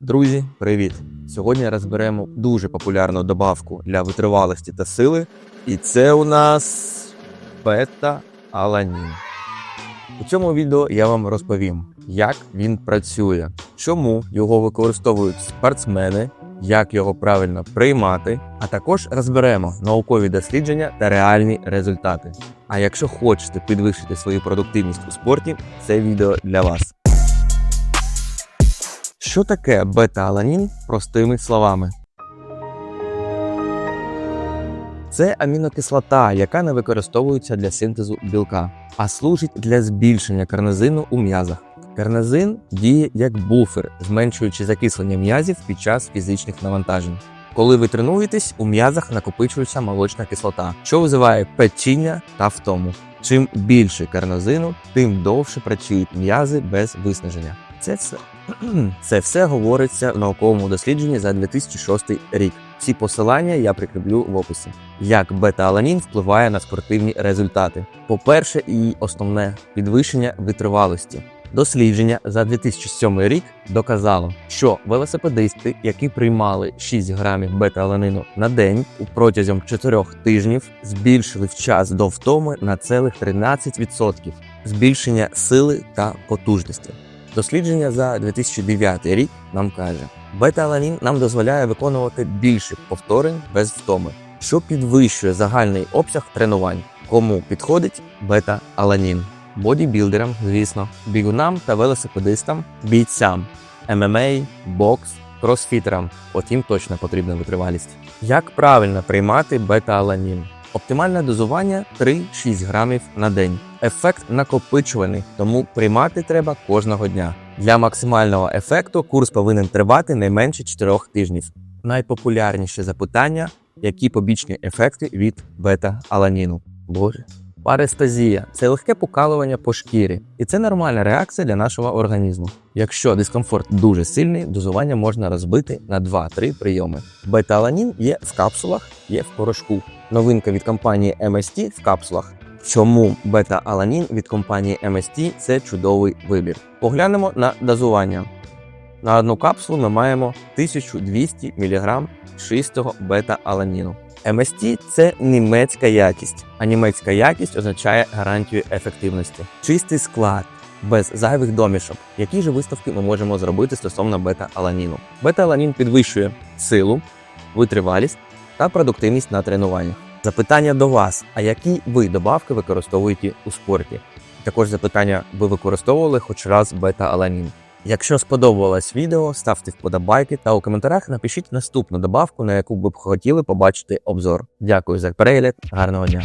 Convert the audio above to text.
Друзі, привіт! Сьогодні розберемо дуже популярну добавку для витривалості та сили, і це у нас бета-аланін. У цьому відео я вам розповім, як він працює, чому його використовують спортсмени, як його правильно приймати, а також розберемо наукові дослідження та реальні результати. А якщо хочете підвищити свою продуктивність у спорті, це відео для вас. Що таке бета-аланін простими словами? Це амінокислота, яка не використовується для синтезу білка, а служить для збільшення карнозину у м'язах. Карнозин діє як буфер, зменшуючи закислення м'язів під час фізичних навантажень. Коли ви тренуєтесь, у м'язах накопичується молочна кислота, що визиває печіння та втому. Чим більше карнозину, тим довше працюють м'язи без виснаження. Це все це все говориться в науковому дослідженні за 2006 рік. Всі посилання я прикріплю в описі. Як бета-аланін впливає на спортивні результати? По-перше, і основне підвищення витривалості. Дослідження за 2007 рік доказало, що велосипедисти, які приймали 6 грамів бета-аланину на день протягом 4 тижнів, збільшили в час до втоми на цілих 13% збільшення сили та потужності. Дослідження за 2009 рік нам каже, бета-аланін нам дозволяє виконувати більше повторень без втоми, що підвищує загальний обсяг тренувань. Кому підходить бета-аланін? Бодібілдерам, звісно, бігунам та велосипедистам, бійцям, ММА, бокс, кросфітерам. От їм точно потрібна витривалість. Як правильно приймати бета-аланін? Оптимальне дозування 3-6 грамів на день. Ефект накопичуваний, тому приймати треба кожного дня. Для максимального ефекту курс повинен тривати не менше 4 тижнів. Найпопулярніше запитання: які побічні ефекти від бета-аланіну? Боже. Парестазія це легке покалування по шкірі, і це нормальна реакція для нашого організму. Якщо дискомфорт дуже сильний, дозування можна розбити на 2-3 прийоми. Бета-аланін є в капсулах, є в порошку. Новинка від компанії MST в капсулах. Чому бета-аланін від компанії MST – це чудовий вибір? Поглянемо на дозування. На одну капсулу ми маємо 1200 мг чистого бета-аланіну. MST – це німецька якість, а німецька якість означає гарантію ефективності. Чистий склад без зайвих домішок. Які ж виставки ми можемо зробити стосовно бета-аланіну? Бета-аланін підвищує силу, витривалість та продуктивність на тренуваннях. Запитання до вас: а які ви добавки використовуєте у спорті? Також запитання, ви використовували хоч раз бета-аланін? Якщо сподобалось відео, ставте вподобайки та у коментарях напишіть наступну добавку, на яку ви б хотіли побачити обзор. Дякую за перегляд, гарного дня!